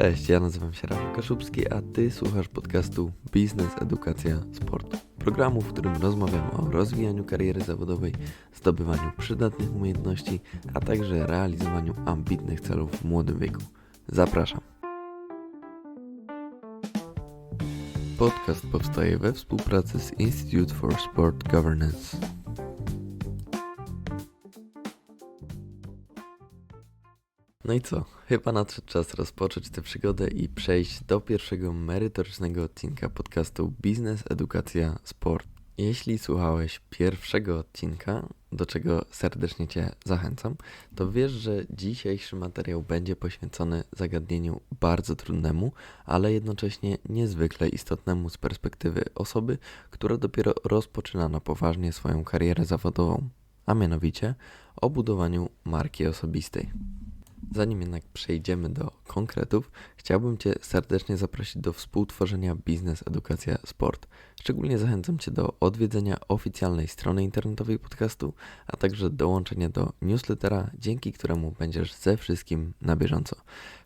Cześć, ja nazywam się Rafał Kaszubski, a Ty słuchasz podcastu Biznes Edukacja Sport. Programu, w którym rozmawiamy o rozwijaniu kariery zawodowej, zdobywaniu przydatnych umiejętności, a także realizowaniu ambitnych celów w młodym wieku. Zapraszam. Podcast powstaje we współpracy z Institute for Sport Governance. No i co? Chyba nadszedł czas rozpocząć tę przygodę i przejść do pierwszego merytorycznego odcinka podcastu Biznes, Edukacja, Sport. Jeśli słuchałeś pierwszego odcinka, do czego serdecznie Cię zachęcam, to wiesz, że dzisiejszy materiał będzie poświęcony zagadnieniu bardzo trudnemu, ale jednocześnie niezwykle istotnemu z perspektywy osoby, która dopiero rozpoczyna na poważnie swoją karierę zawodową, a mianowicie o budowaniu marki osobistej. Zanim jednak przejdziemy do konkretów, chciałbym Cię serdecznie zaprosić do współtworzenia Biznes Edukacja Sport. Szczególnie zachęcam Cię do odwiedzenia oficjalnej strony internetowej podcastu, a także dołączenia do newslettera, dzięki któremu będziesz ze wszystkim na bieżąco.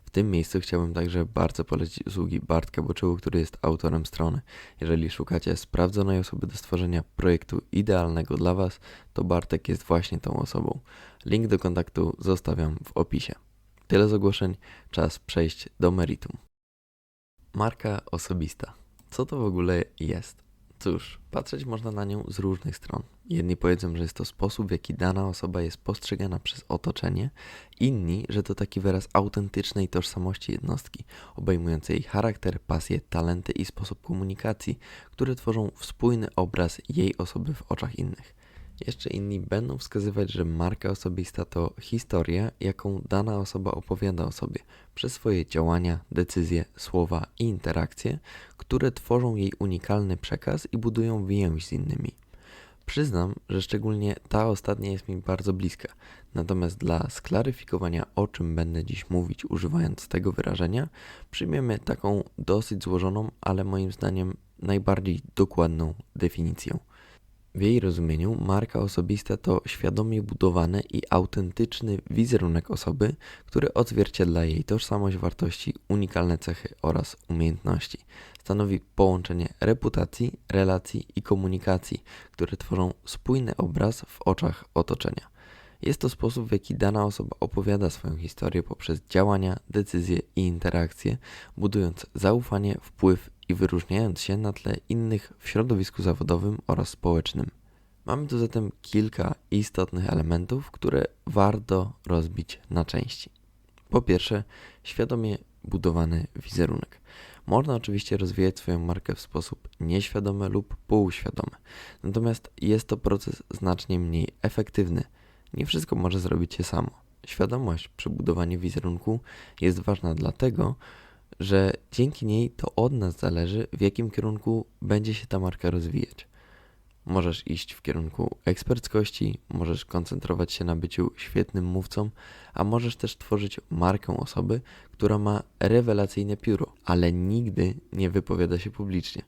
W tym miejscu chciałbym także bardzo polecić usługi Bartka Boczyłu, który jest autorem strony. Jeżeli szukacie sprawdzonej osoby do stworzenia projektu idealnego dla Was, to Bartek jest właśnie tą osobą. Link do kontaktu zostawiam w opisie. Tyle z ogłoszeń, czas przejść do meritum. Marka osobista. Co to w ogóle jest? Cóż, patrzeć można na nią z różnych stron. Jedni powiedzą, że jest to sposób, w jaki dana osoba jest postrzegana przez otoczenie, inni, że to taki wyraz autentycznej tożsamości jednostki, obejmujący jej charakter, pasje, talenty i sposób komunikacji, które tworzą spójny obraz jej osoby w oczach innych. Jeszcze inni będą wskazywać, że marka osobista to historia, jaką dana osoba opowiada o sobie przez swoje działania, decyzje, słowa i interakcje, które tworzą jej unikalny przekaz i budują więź z innymi. Przyznam, że szczególnie ta ostatnia jest mi bardzo bliska, natomiast dla sklaryfikowania o czym będę dziś mówić używając tego wyrażenia, przyjmiemy taką dosyć złożoną, ale moim zdaniem najbardziej dokładną definicję. W jej rozumieniu marka osobista to świadomie budowany i autentyczny wizerunek osoby, który odzwierciedla jej tożsamość, wartości, unikalne cechy oraz umiejętności. Stanowi połączenie reputacji, relacji i komunikacji, które tworzą spójny obraz w oczach otoczenia. Jest to sposób, w jaki dana osoba opowiada swoją historię poprzez działania, decyzje i interakcje, budując zaufanie, wpływ i wyróżniając się na tle innych w środowisku zawodowym oraz społecznym. Mamy tu zatem kilka istotnych elementów, które warto rozbić na części. Po pierwsze, świadomie budowany wizerunek. Można oczywiście rozwijać swoją markę w sposób nieświadomy lub półświadomy, natomiast jest to proces znacznie mniej efektywny. Nie wszystko może zrobić się samo. Świadomość przy budowaniu wizerunku jest ważna dlatego, że dzięki niej to od nas zależy, w jakim kierunku będzie się ta marka rozwijać. Możesz iść w kierunku eksperckości, możesz koncentrować się na byciu świetnym mówcą, a możesz też tworzyć markę osoby, która ma rewelacyjne pióro, ale nigdy nie wypowiada się publicznie.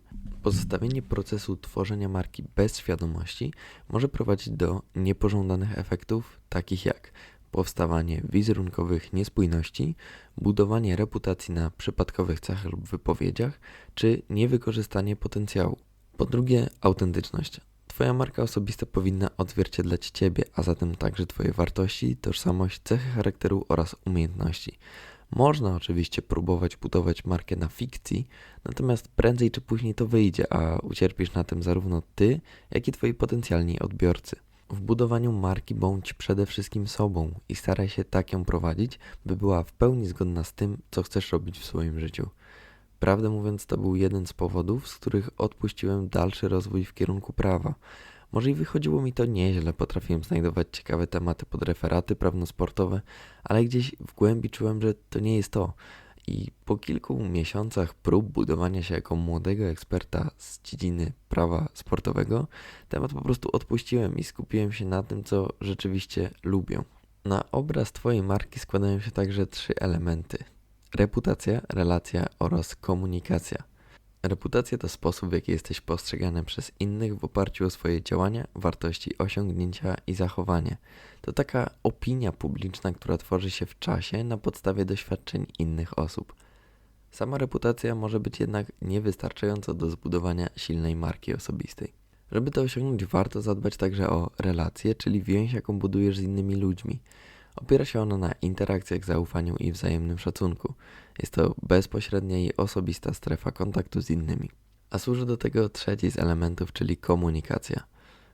Pozostawienie procesu tworzenia marki bez świadomości może prowadzić do niepożądanych efektów, takich jak powstawanie wizerunkowych niespójności, budowanie reputacji na przypadkowych cechach lub wypowiedziach, czy niewykorzystanie potencjału. Po drugie, autentyczność. Twoja marka osobista powinna odzwierciedlać Ciebie, a zatem także Twoje wartości, tożsamość, cechy charakteru oraz umiejętności. Można oczywiście próbować budować markę na fikcji, natomiast prędzej czy później to wyjdzie, a ucierpisz na tym zarówno Ty, jak i Twoi potencjalni odbiorcy. W budowaniu marki bądź przede wszystkim sobą i staraj się tak ją prowadzić, by była w pełni zgodna z tym, co chcesz robić w swoim życiu. Prawdę mówiąc, to był jeden z powodów, z których odpuściłem dalszy rozwój w kierunku prawa. Może i wychodziło mi to nieźle, potrafiłem znajdować ciekawe tematy pod referaty prawnosportowe, ale gdzieś w głębi czułem, że to nie jest to. I po kilku miesiącach prób budowania się jako młodego eksperta z dziedziny prawa sportowego, temat po prostu odpuściłem i skupiłem się na tym, co rzeczywiście lubię. Na obraz Twojej marki składają się także trzy elementy: reputacja, relacja oraz komunikacja. Reputacja to sposób, w jaki jesteś postrzegany przez innych w oparciu o swoje działania, wartości, osiągnięcia i zachowanie. To taka opinia publiczna, która tworzy się w czasie na podstawie doświadczeń innych osób. Sama reputacja może być jednak niewystarczająca do zbudowania silnej marki osobistej. Żeby to osiągnąć, warto zadbać także o relacje, czyli więź, jaką budujesz z innymi ludźmi. Opiera się ona na interakcjach, zaufaniu i wzajemnym szacunku. Jest to bezpośrednia i osobista strefa kontaktu z innymi. A służy do tego trzeci z elementów, czyli komunikacja.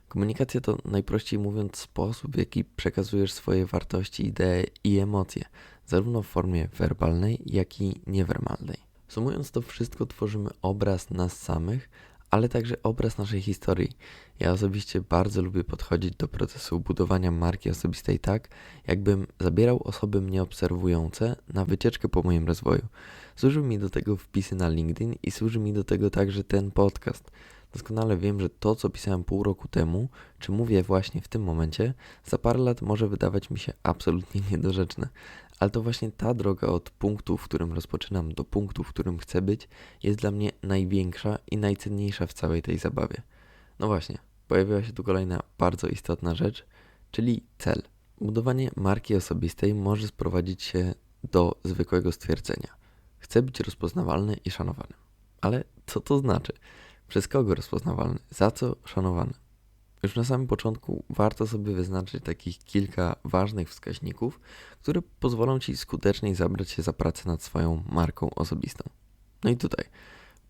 Komunikacja to najprościej mówiąc sposób, w jaki przekazujesz swoje wartości, idee i emocje, zarówno w formie werbalnej, jak i niewerbalnej. Sumując to wszystko, tworzymy obraz nas samych, ale także obraz naszej historii. Ja osobiście bardzo lubię podchodzić do procesu budowania marki osobistej tak, jakbym zabierał osoby mnie obserwujące na wycieczkę po moim rozwoju. Służy mi do tego wpisy na LinkedIn i służy mi do tego także ten podcast. Doskonale wiem, że to, co pisałem pół roku temu, czy mówię właśnie w tym momencie, za parę lat może wydawać mi się absolutnie niedorzeczne. Ale to właśnie ta droga od punktu, w którym rozpoczynam, do punktu, w którym chcę być, jest dla mnie największa i najcenniejsza w całej tej zabawie. No właśnie, pojawiła się tu kolejna bardzo istotna rzecz, czyli cel. Budowanie marki osobistej może sprowadzić się do zwykłego stwierdzenia. Chcę być rozpoznawalny i szanowany. Ale co to znaczy? Przez kogo rozpoznawalny? Za co szanowany? Już na samym początku warto sobie wyznaczyć takich kilka ważnych wskaźników, które pozwolą Ci skuteczniej zabrać się za pracę nad swoją marką osobistą. No i tutaj,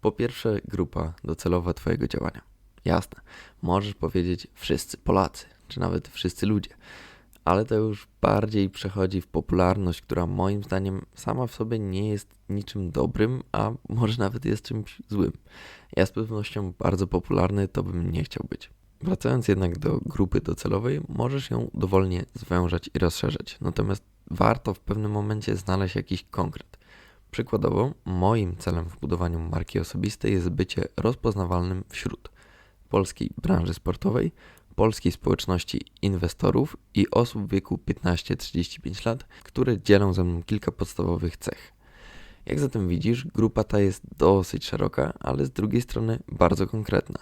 po pierwsze, grupa docelowa Twojego działania. Jasne, możesz powiedzieć wszyscy Polacy, czy nawet wszyscy ludzie, ale to już bardziej przechodzi w popularność, która moim zdaniem sama w sobie nie jest niczym dobrym, a może nawet jest czymś złym. Ja z pewnością bardzo popularny to bym nie chciał być. Wracając jednak do grupy docelowej, możesz ją dowolnie zwężać i rozszerzać, natomiast warto w pewnym momencie znaleźć jakiś konkret. Przykładowo, moim celem w budowaniu marki osobistej jest bycie rozpoznawalnym wśród polskiej branży sportowej, polskiej społeczności inwestorów i osób w wieku 15-35 lat, które dzielą ze mną kilka podstawowych cech. Jak zatem widzisz, grupa ta jest dosyć szeroka, ale z drugiej strony bardzo konkretna.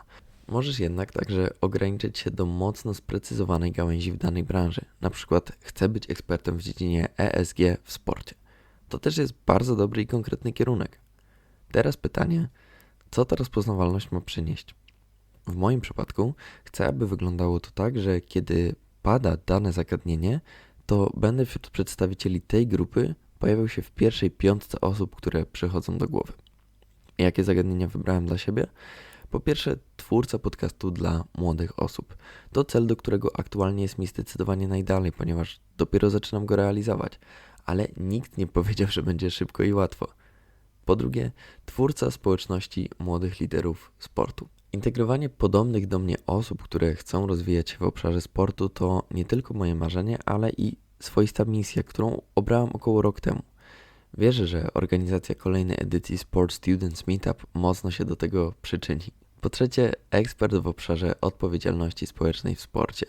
Możesz jednak także ograniczyć się do mocno sprecyzowanej gałęzi w danej branży. Na przykład chcę być ekspertem w dziedzinie ESG w sporcie. To też jest bardzo dobry i konkretny kierunek. Teraz pytanie, co ta rozpoznawalność ma przynieść? W moim przypadku chcę, aby wyglądało to tak, że kiedy pada dane zagadnienie, to będę wśród przedstawicieli tej grupy pojawił się w pierwszej piątce osób, które przychodzą do głowy. Jakie zagadnienia wybrałem dla siebie? Po pierwsze, twórca podcastu dla młodych osób. To cel, do którego aktualnie jest mi zdecydowanie najdalej, ponieważ dopiero zaczynam go realizować, ale nikt nie powiedział, że będzie szybko i łatwo. Po drugie, twórca społeczności młodych liderów sportu. Integrowanie podobnych do mnie osób, które chcą rozwijać się w obszarze sportu, to nie tylko moje marzenie, ale i swoista misja, którą obrałem około rok temu. Wierzę, że organizacja kolejnej edycji Sport Students Meetup mocno się do tego przyczyni. Po trzecie, ekspert w obszarze odpowiedzialności społecznej w sporcie.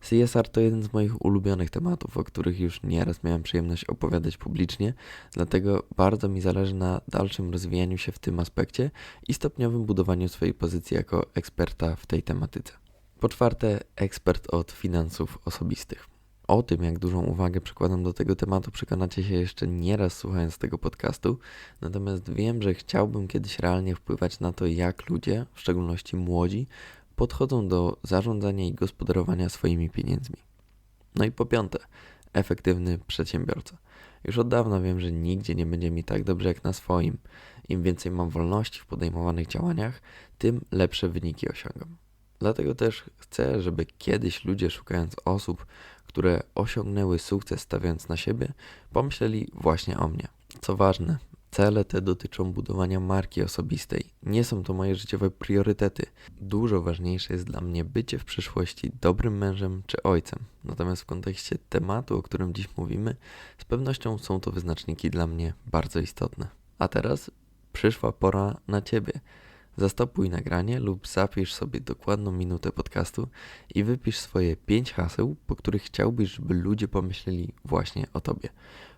CSR to jeden z moich ulubionych tematów, o których już nieraz miałem przyjemność opowiadać publicznie, dlatego bardzo mi zależy na dalszym rozwijaniu się w tym aspekcie i stopniowym budowaniu swojej pozycji jako eksperta w tej tematyce. Po czwarte, ekspert od finansów osobistych. O tym, jak dużą uwagę przykładam do tego tematu, przekonacie się jeszcze nieraz słuchając tego podcastu. Natomiast wiem, że chciałbym kiedyś realnie wpływać na to, jak ludzie, w szczególności młodzi, podchodzą do zarządzania i gospodarowania swoimi pieniędzmi. No i po piąte, efektywny przedsiębiorca. Już od dawna wiem, że nigdzie nie będzie mi tak dobrze jak na swoim. Im więcej mam wolności w podejmowanych działaniach, tym lepsze wyniki osiągam. Dlatego też chcę, żeby kiedyś ludzie szukając osób, które osiągnęły sukces stawiając na siebie, pomyśleli właśnie o mnie. Co ważne, cele te dotyczą budowania marki osobistej. Nie są to moje życiowe priorytety. Dużo ważniejsze jest dla mnie bycie w przyszłości dobrym mężem czy ojcem. Natomiast w kontekście tematu, o którym dziś mówimy, z pewnością są to wyznaczniki dla mnie bardzo istotne. A teraz przyszła pora na Ciebie. Zastopuj nagranie lub zapisz sobie dokładną minutę podcastu i wypisz swoje 5 haseł, po których chciałbyś, żeby ludzie pomyśleli właśnie o tobie.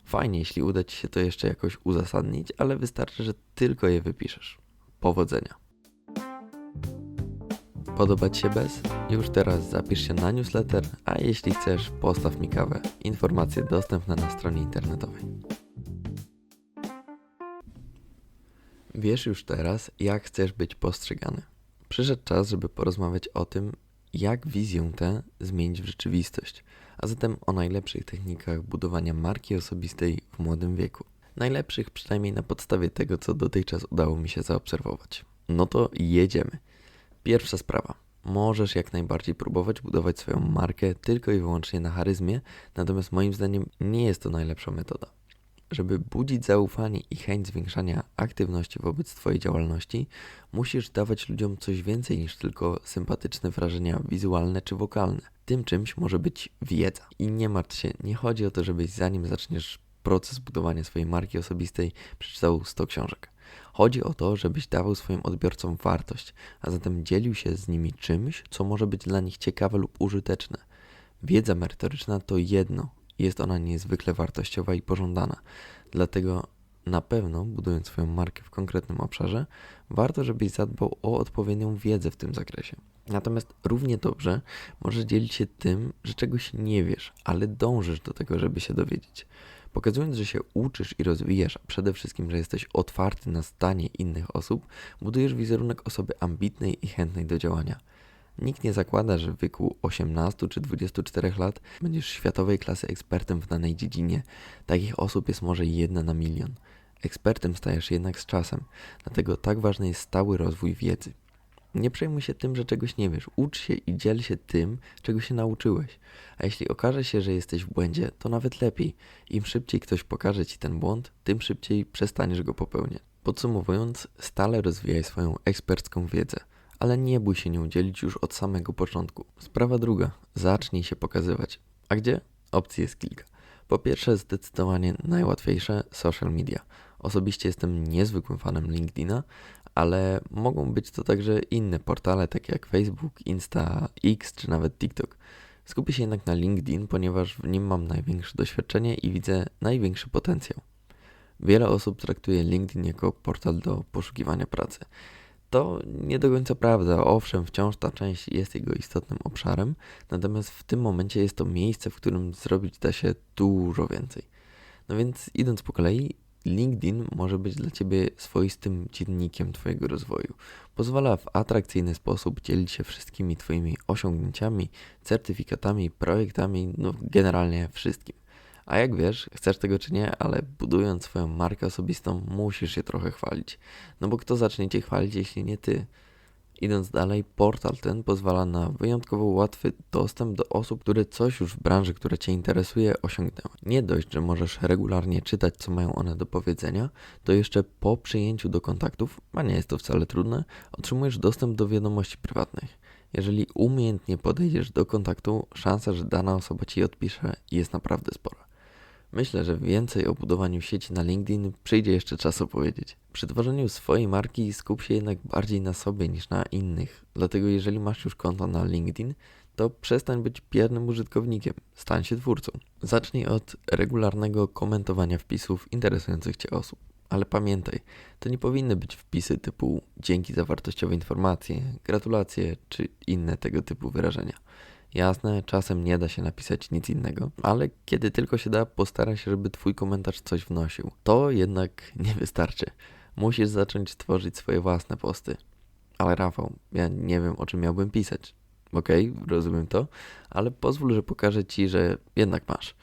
Fajnie, jeśli uda ci się to jeszcze jakoś uzasadnić, ale wystarczy, że tylko je wypiszesz. Powodzenia. Podoba Ci się bez? Już teraz zapisz się na newsletter, a jeśli chcesz, postaw mi kawę. Informacje dostępne na stronie internetowej. Wiesz już teraz, jak chcesz być postrzegany. Przyszedł czas, żeby porozmawiać o tym, jak wizję tę zmienić w rzeczywistość, a zatem o najlepszych technikach budowania marki osobistej w młodym wieku. Najlepszych przynajmniej na podstawie tego, co dotychczas udało mi się zaobserwować. No to jedziemy. Pierwsza sprawa. Możesz jak najbardziej próbować budować swoją markę tylko i wyłącznie na charyzmie, natomiast moim zdaniem nie jest to najlepsza metoda. Żeby budzić zaufanie i chęć zwiększania aktywności wobec Twojej działalności, musisz dawać ludziom coś więcej niż tylko sympatyczne wrażenia wizualne czy wokalne. Tym czymś może być wiedza. I nie martw się, nie chodzi o to, żebyś zanim zaczniesz proces budowania swojej marki osobistej przeczytał 100 książek. Chodzi o to, żebyś dawał swoim odbiorcom wartość, a zatem dzielił się z nimi czymś, co może być dla nich ciekawe lub użyteczne. Wiedza merytoryczna to jedno, jest ona niezwykle wartościowa i pożądana. Dlatego na pewno, budując swoją markę w konkretnym obszarze, warto, żebyś zadbał o odpowiednią wiedzę w tym zakresie. Natomiast równie dobrze możesz dzielić się tym, że czegoś nie wiesz, ale dążysz do tego, żeby się dowiedzieć. Pokazując, że się uczysz i rozwijasz, a przede wszystkim, że jesteś otwarty na stanie innych osób, budujesz wizerunek osoby ambitnej i chętnej do działania. Nikt nie zakłada, że w wieku 18 czy 24 lat będziesz światowej klasy ekspertem w danej dziedzinie. Takich osób jest może jedna na milion. Ekspertem stajesz jednak z czasem, dlatego tak ważny jest stały rozwój wiedzy. Nie przejmuj się tym, że czegoś nie wiesz. Ucz się i dziel się tym, czego się nauczyłeś. A jeśli okaże się, że jesteś w błędzie, to nawet lepiej. Im szybciej ktoś pokaże ci ten błąd, tym szybciej przestaniesz go popełniać. Podsumowując, stale rozwijaj swoją ekspercką wiedzę, ale nie bój się nią dzielić już od samego początku. Sprawa druga, zacznij się pokazywać. A gdzie? Opcji jest kilka. Po pierwsze, zdecydowanie najłatwiejsze social media. Osobiście jestem niezwykłym fanem LinkedIna, ale mogą być to także inne portale, takie jak Facebook, Insta, X czy nawet TikTok. Skupię się jednak na LinkedIn, ponieważ w nim mam największe doświadczenie i widzę największy potencjał. Wiele osób traktuje LinkedIn jako portal do poszukiwania pracy. To nie do końca prawda. Owszem, wciąż ta część jest jego istotnym obszarem, natomiast w tym momencie jest to miejsce, w którym zrobić da się dużo więcej. No więc idąc po kolei, LinkedIn może być dla Ciebie swoistym dziennikiem Twojego rozwoju. Pozwala w atrakcyjny sposób dzielić się wszystkimi Twoimi osiągnięciami, certyfikatami, projektami, no generalnie wszystkim. A jak wiesz, chcesz tego czy nie, ale budując swoją markę osobistą, musisz się trochę chwalić. No bo kto zacznie Cię chwalić, jeśli nie Ty? Idąc dalej, portal ten pozwala na wyjątkowo łatwy dostęp do osób, które coś już w branży, która Cię interesuje, osiągnęły. Nie dość, że możesz regularnie czytać, co mają one do powiedzenia, to jeszcze po przyjęciu do kontaktów, a nie jest to wcale trudne, otrzymujesz dostęp do wiadomości prywatnych. Jeżeli umiejętnie podejdziesz do kontaktu, szansa, że dana osoba Ci odpisze jest naprawdę spora. Myślę, że więcej o budowaniu sieci na LinkedIn przyjdzie jeszcze czas opowiedzieć. Przy tworzeniu swojej marki skup się jednak bardziej na sobie niż na innych. Dlatego jeżeli masz już konto na LinkedIn, to przestań być biernym użytkownikiem, stań się twórcą. Zacznij od regularnego komentowania wpisów interesujących Cię osób. Ale pamiętaj, to nie powinny być wpisy typu dzięki za wartościowe informacje, gratulacje czy inne tego typu wyrażenia. Jasne, czasem nie da się napisać nic innego, ale kiedy tylko się da, postaraj się, żeby Twój komentarz coś wnosił. To jednak nie wystarczy. Musisz zacząć tworzyć swoje własne posty. Ale Rafał, ja nie wiem o czym miałbym pisać. Okej, okay, rozumiem to, ale pozwól, że pokażę Ci, że jednak masz.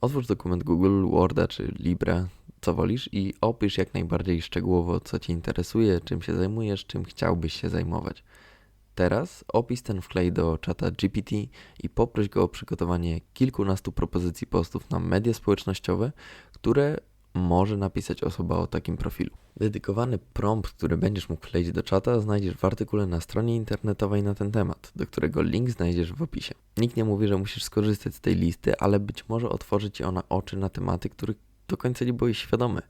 Otwórz dokument Google, Worda czy Libra, co wolisz i opisz jak najbardziej szczegółowo, co Cię interesuje, czym się zajmujesz, czym chciałbyś się zajmować. Teraz opis ten wklej do czata GPT i poproś go o przygotowanie kilkunastu propozycji postów na media społecznościowe, które może napisać osoba o takim profilu. Dedykowany prompt, który będziesz mógł wkleić do czata, znajdziesz w artykule na stronie internetowej na ten temat, do którego link znajdziesz w opisie. Nikt nie mówi, że musisz skorzystać z tej listy, ale być może otworzy ci ona oczy na tematy, których do końca nie byłeś świadomy.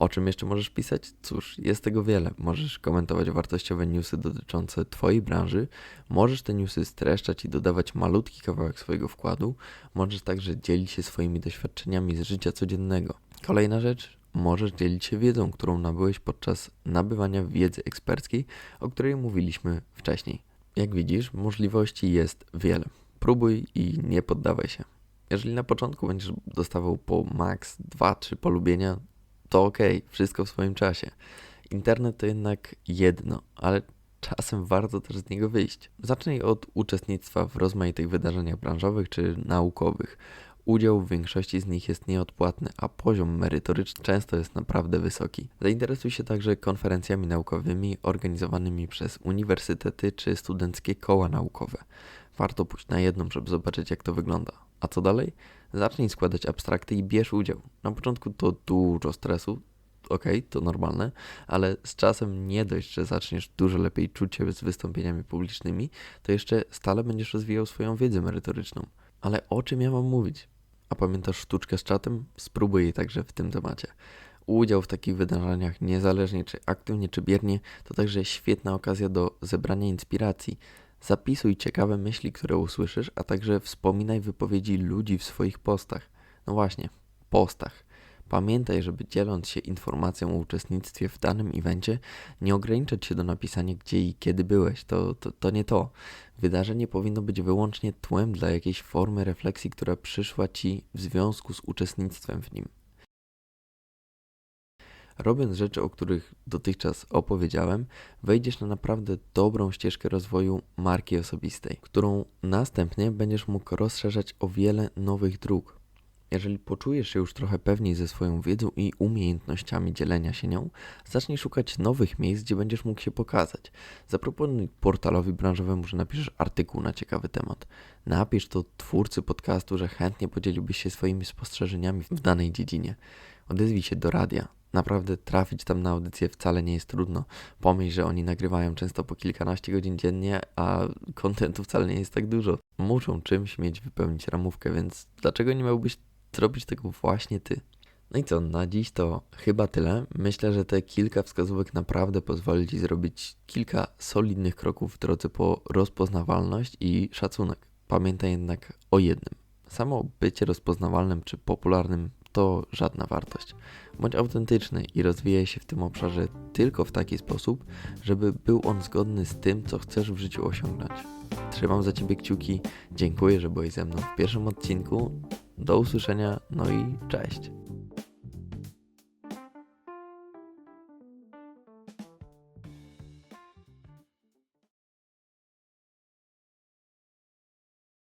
O czym jeszcze możesz pisać? Cóż, jest tego wiele. Możesz komentować wartościowe newsy dotyczące Twojej branży, możesz te newsy streszczać i dodawać malutki kawałek swojego wkładu, możesz także dzielić się swoimi doświadczeniami z życia codziennego. Kolejna rzecz, możesz dzielić się wiedzą, którą nabyłeś podczas nabywania wiedzy eksperckiej, o której mówiliśmy wcześniej. Jak widzisz, możliwości jest wiele. Próbuj i nie poddawaj się. Jeżeli na początku będziesz dostawał po max 2-3 polubienia, to ok, wszystko w swoim czasie. Internet to jednak jedno, ale czasem warto też z niego wyjść. Zacznij od uczestnictwa w rozmaitych wydarzeniach branżowych czy naukowych. Udział w większości z nich jest nieodpłatny, a poziom merytoryczny często jest naprawdę wysoki. Zainteresuj się także konferencjami naukowymi organizowanymi przez uniwersytety czy studenckie koła naukowe. Warto pójść na jedną, żeby zobaczyć jak to wygląda. A co dalej? Zacznij składać abstrakty i bierz udział. Na początku to dużo stresu, okej, to normalne, ale z czasem nie dość, że zaczniesz dużo lepiej czuć się z wystąpieniami publicznymi, to jeszcze stale będziesz rozwijał swoją wiedzę merytoryczną. Ale o czym ja mam mówić? A pamiętasz sztuczkę z czatem? Spróbuj jej także w tym temacie. Udział w takich wydarzeniach, niezależnie czy aktywnie, czy biernie, to także świetna okazja do zebrania inspiracji. Zapisuj ciekawe myśli, które usłyszysz, a także wspominaj wypowiedzi ludzi w swoich postach. No właśnie, postach. Pamiętaj, żeby dzieląc się informacją o uczestnictwie w danym evencie, nie ograniczać się do napisania gdzie i kiedy byłeś. To, to, to nie to. Wydarzenie powinno być wyłącznie tłem dla jakiejś formy refleksji, która przyszła ci w związku z uczestnictwem w nim. Robiąc rzeczy, o których dotychczas opowiedziałem, wejdziesz na naprawdę dobrą ścieżkę rozwoju marki osobistej, którą następnie będziesz mógł rozszerzać o wiele nowych dróg. Jeżeli poczujesz się już trochę pewniej ze swoją wiedzą i umiejętnościami dzielenia się nią, zacznij szukać nowych miejsc, gdzie będziesz mógł się pokazać. Zaproponuj portalowi branżowemu, że napiszesz artykuł na ciekawy temat. Napisz to twórcy podcastu, że chętnie podzieliłbyś się swoimi spostrzeżeniami w danej dziedzinie. Odezwij się do radia. Naprawdę trafić tam na audycję wcale nie jest trudno. Pomyśl, że oni nagrywają często po kilkanaście godzin dziennie, a kontentu wcale nie jest tak dużo. Muszą czymś mieć wypełnić ramówkę, więc dlaczego nie miałbyś zrobić tego właśnie ty? No i co, na dziś to chyba tyle. Myślę, że te kilka wskazówek naprawdę pozwoli Ci zrobić kilka solidnych kroków w drodze po rozpoznawalność i szacunek. Pamiętaj jednak o jednym. Samo bycie rozpoznawalnym czy popularnym to żadna wartość. Bądź autentyczny i rozwijaj się w tym obszarze tylko w taki sposób, żeby był on zgodny z tym, co chcesz w życiu osiągnąć. Trzymam za Ciebie kciuki, dziękuję, że byłeś ze mną w pierwszym odcinku. Do usłyszenia, no i cześć.